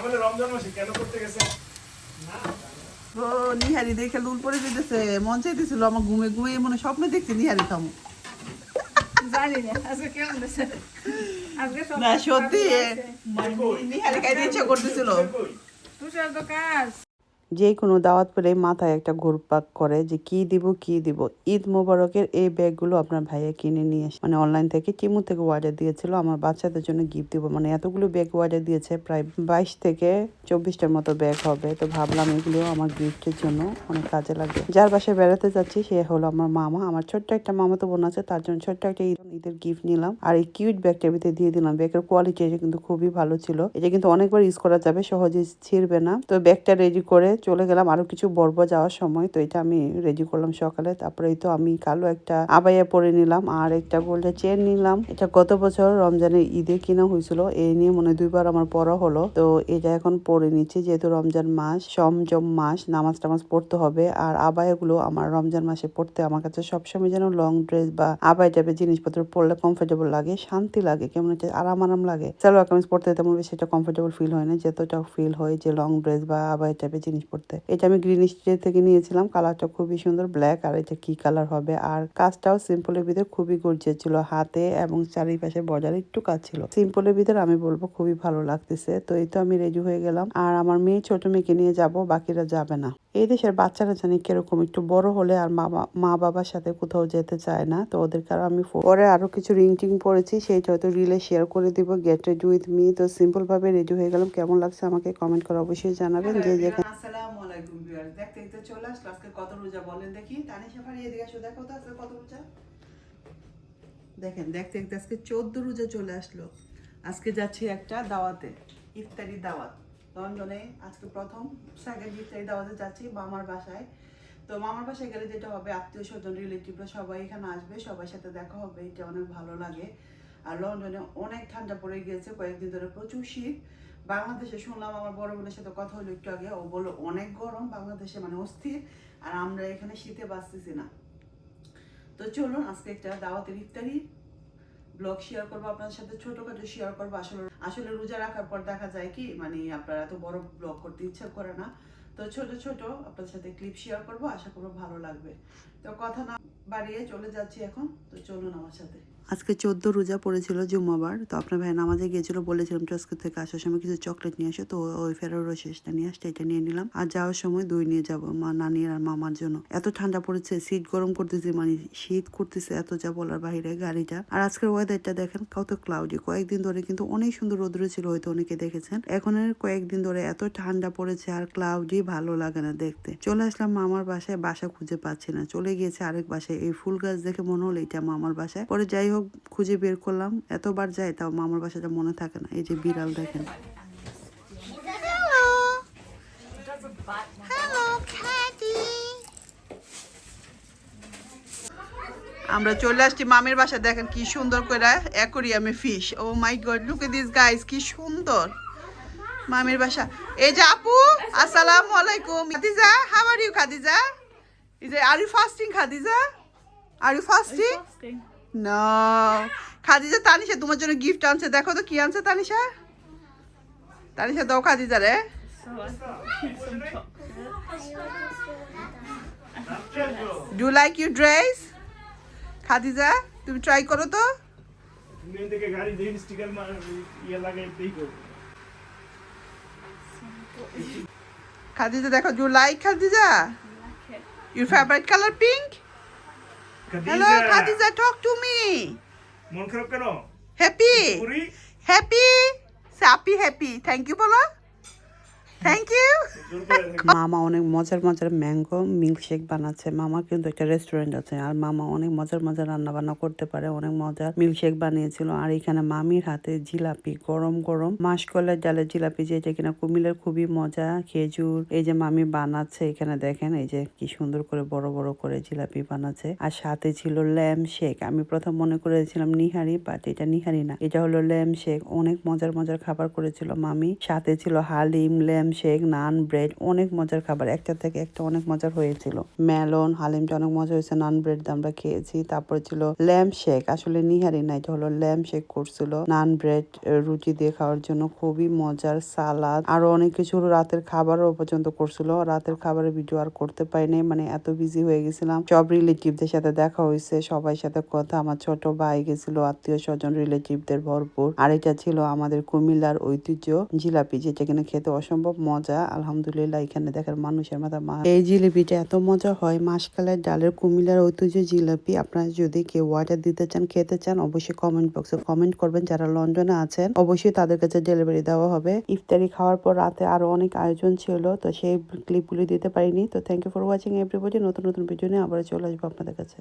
তাহলে রমজান মাসে কেন করতে গেছে? ও নিহারি দেখে লুল পরে যেতেছে মন চাইতেছিল আমার ঘুমে ঘুমে মনে স্বপ্ন স্বপ্নে দেখছি নিহারি খামো জানি না আজকে কেমন আজকে না সত্যি নিহারি খাইতে ইচ্ছা করতেছিল। তুষার তো কাজ। যে কোনো দাওয়াত পেলে মাথায় একটা ঘুরপাক করে যে কি দিব কি দিব। ঈদ মোবারকের এই ব্যাগগুলো আপনার ভাইয়া কিনে নিয়ে এসে মানে অনলাইন থেকে কিমু থেকে অর্ডার দিয়েছিল। আমার বাচ্চাদের জন্য গিফট দিব। মানে এতগুলো ব্যাগ অর্ডার দিয়েছে, প্রায় বাইশ থেকে চব্বিশটার মতো ব্যাগ হবে। তো ভাবলাম এগুলো আমার গিফটের জন্য অনেক কাজে লাগবে। যার বাসায় বেড়াতে যাচ্ছি, সে হলো আমার মামা। আমার ছোট্ট একটা মামা তো বোন আছে, তার জন্য ছোট্ট একটা ঈদ- ঈদের গিফট নিলাম। আর এই কিউট ব্যাগটার ভিতরে দিয়ে দিলাম। ব্যাগের কোয়ালিটি এটা কিন্তু খুবই ভালো ছিল। এটা কিন্তু অনেকবার ইউজ করা যাবে, সহজে ছিঁড়বে না। তো ব্যাগটা রেডি করে চলে গেলাম আরও কিছু বর্ব যাওয়ার সময়, তো এটা আমি রেডি করলাম সকালে। তারপরে তো আমি কালো একটা আবাইয়া পরে নিলাম, আর একটা গোল্ডের চেন নিলাম। এটা গত বছর রমজানের ঈদে কিনা হয়েছিল এই নিয়ে মনে দুইবার আমার পরা হলো। তো এটা এখন পরে নিচ্ছি, যেহেতু রমজান মাস, সমজম মাস, নামাজ টামাজ পড়তে হবে। আর আবায়াগুলো আমার রমজান মাসে পড়তে আমার কাছে সবসময় যেন লং ড্রেস বা আবাই টাইপের জিনিসপত্র পরলে কমফোর্টেবল লাগে, শান্তি লাগে, কেমন একটা আরাম আরাম লাগে। সালোয়ার কামিজ পড়তে তেমন বেশি একটা কমফোর্টেবল ফিল হয় না, যতটা ফিল হয় যে লং ড্রেস বা আবাই টাইপের জিনিস পরতে এটা আমি গ্রিন স্ট্রিট থেকে নিয়েছিলাম কালারটা খুবই সুন্দর ব্ল্যাক আর এটা কি কালার হবে? আর কাজটাও সিম্পলের ভিতরে খুবই গর্জে ছিল, হাতে এবং চারিপাশে বজার একটু কাজ ছিল। সিম্পলের ভিতরে আমি বলব খুবই ভালো লাগতেছে। তো এই তো আমি রেডি হয়ে গেলাম। আর আমার মেয়ে, ছোট মেয়েকে নিয়ে যাব, বাকিরা যাবে না। এই দেশের বাচ্চারা জানি কীরকম একটু বড় হলে আর মা মা বাবার সাথে কোথাও যেতে চায় না। তো ওদের কারণ আমি পরে আরও কিছু রিং টিং পরেছি সেইটা হয়তো রিলে শেয়ার করে দিব। গেট রেডি উইথ মি তো সিম্পল ভাবে রেডি হয়ে গেলাম। কেমন লাগছে আমাকে কমেন্ট করে অবশ্যই জানাবেন। যে যেখানে আসসালামু আলাইকুম ভিউয়ার্স দেখতে দেখতে চলে আসলো আজকে কত রোজা? বলেন দেখি। তানিশা ভাই এদিকে আসো দেখো তো আজকে কত রোজা? দেখেন দেখতে দেখতে আজকে চোদ্দ রোজা চলে আসলো। আজকে যাচ্ছি একটা দাওয়াতে ইফতারি দাওয়াত। লন্ডনে আজকে প্রথম সেকেন্ড ইফতারি দাওয়াতে যাচ্ছি মামার বাসায়। তো মামার বাসায় গেলে যেটা হবে, আত্মীয় স্বজন রিলেটিভরা সবাই এখানে আসবে, সবার সাথে দেখা হবে, এটা অনেক ভালো লাগে। আর লন্ডনে অনেক ঠান্ডা পড়ে গিয়েছে, কয়েকদিন ধরে প্রচুর শীত। বাংলাদেশে শুনলাম আমার বড় বোনের সাথে কথা হলো একটু আগে, ও বলল অনেক গরম, বাংলাদেশে মানে অস্থির, আর আমরা এখানে শীতে বাঁচতেছি না। তো চলুন আজকে একটা দাওয়াতের ইফতারি ব্লগ শেয়ার করব, আপনাদের সাথে ছোটখাটো শেয়ার করব। আসলে আসলে রোজা রাখার পর দেখা যায় কি মানে আপনারা এত বড় ব্লগ করতে ইচ্ছা করে না। তো ছোট ছোট আপনাদের সাথে ক্লিপ শেয়ার করব, আশা করব ভালো লাগবে। তো কথা না বাড়িয়ে চলে যাচ্ছি এখন, তো চলুন আমার সাথে। আজকে চোদ্দ রোজা পড়েছিল জুম্মাবার, তো আপনার ভাই নামাজে গিয়েছিল, বলেছিলাম টস্কো থেকে আসার সময় কিছু চকলেট নিয়ে আসো, তো ওই ফেরারো শেষটা নিয়ে আসতে এটা নিয়ে নিলাম। আর যাওয়ার সময় দই নিয়ে যাব, মা নানি আর মামার জন্য। এত ঠান্ডা পড়েছে, শীত গরম করতেছে মানে শীত করতেছে, এত যা বলার বাইরে গাড়িটা। আর আজকের ওয়েদারটা দেখেন, কত ক্লাউডি কয়েকদিন ধরে কিন্তু অনেক সুন্দর রোদ্র ছিল, হয়তো অনেকে দেখেছেন। এখনের কয়েকদিন ধরে এত ঠান্ডা পড়েছে, আর ক্লাউডি ভালো লাগে না দেখতে। চলে আসলাম মামার বাসায়, বাসা খুঁজে পাচ্ছি না। চলে গিয়েছে আরেক বাসায় এই ফুল গাছ দেখে মনে হলো এটা মামার বাসায়। পরে যাই হোক, খুঁজে বের করলাম। এতবার যাই, তাও মামার বাসাটা মনে থাকে না। এই যে বিড়াল দেখেন। আমরা চলে আসছি মামির বাসা দেখেন কি সুন্দর করে অ্যাকোরিয়ামে fish oh my god look at this guys কি সুন্দর। মামির বাসা। এই যে আপু, আসসালামু আলাইকুম। Khadija how are you Khadija? Is are you fasting Khadija? Are you fasting no Khadija Tanisha তোমার জন্য গিফট আনছে। দেখো তো কি আনছে তানিশা। তানিশা দাও খাদিজা রে। Do like you dress Khadija তুমি ট্রাই করো তো। ইয়ে খাদিজা দেখো do like Khadija? Your favourite colour pink hello Khadija talk to me মন খারাপ কেন happy Puri happy happy happy thank you বলো থ্যাংক ইউ। মামা অনেক মজার মজার ম্যাঙ্গো মিল্কশেক বানাচ্ছে। মামা কিন্তু একটা রেস্টুরেন্ট আছে আর মামা অনেক মজার মজার রান্না বান্না করতে পারে, অনেক মজার মিল্কশেক বানিয়েছিল। আর এখানে মামির হাতে জিলাপি, গরম গরম মাসকলের ডালের জিলাপি যেটা কিনা কুমিলের খুবই মজা, খেজুর। এই যে মামি বানাচ্ছে এখানে দেখেন, এই যে কি সুন্দর করে বড় বড় করে জিলাপি বানাচ্ছে। আর সাথে ছিল ল্যাম শেক আমি প্রথম মনে করেছিলাম নিহারি বাট এটা নিহারি না। এটা হলো ল্যাম শেক অনেক মজার মজার খাবার করেছিল মামি। সাথে ছিল haleem lamb lamb shank naan, bread অনেক মজার খাবার, একটা থেকে একটা অনেক মজার হয়েছিল। মেলন, হালিমটা অনেক মজা হয়েছে, নান, ব্রেড আমরা খেয়েছি। তারপরে ছিল ল্যাম্প শেক, আসলে নিহারি না এটা হলো ল্যাম্প শেক করছিল। নান, ব্রেড রুটি দিয়ে খাওয়ার জন্য খুবই মজার সালাদ। আরও অনেক কিছু রাতের খাবারও পর্যন্ত করছিল। রাতের খাবারের ভিডিও আর করতে পারিনি মানে এত বিজি হয়ে গেছিলাম। সব রিলেটিভদের সাথে দেখা হয়েছে, সবাই সাথে কথা। আমার ছোট ভাই গেছিল আত্মীয় স্বজন রিলেটিভদের ভরপুর। আর এটা ছিল আমাদের কুমিল্লার ঐতিহ্য, জিলাপি, যেটা কিনা খেতে অসম্ভব মজা, আলহামদুলিল্লাহ, এখানে দেখার মানুষের মাথা মা এই জিলিপিটা এত মজা হয় মাসকালের ডালের কুমিল্লার ঐতিহ্য জিলিপি। আপনারা যদি কেউ অর্ডার দিতে চান, খেতে চান, অবশ্যই কমেন্ট বক্সে কমেন্ট করবেন। যারা লন্ডনে আছেন, অবশ্যই তাদের কাছে ডেলিভারি দেওয়া হবে। ইফতারি খাওয়ার পর রাতে আরও অনেক আয়োজন ছিল, তো সেই ক্লিপগুলি দিতে পারিনি। তো thank you for watching everybody নতুন নতুন ভিডিও নিয়ে আবার চলে আসব আপনাদের কাছে।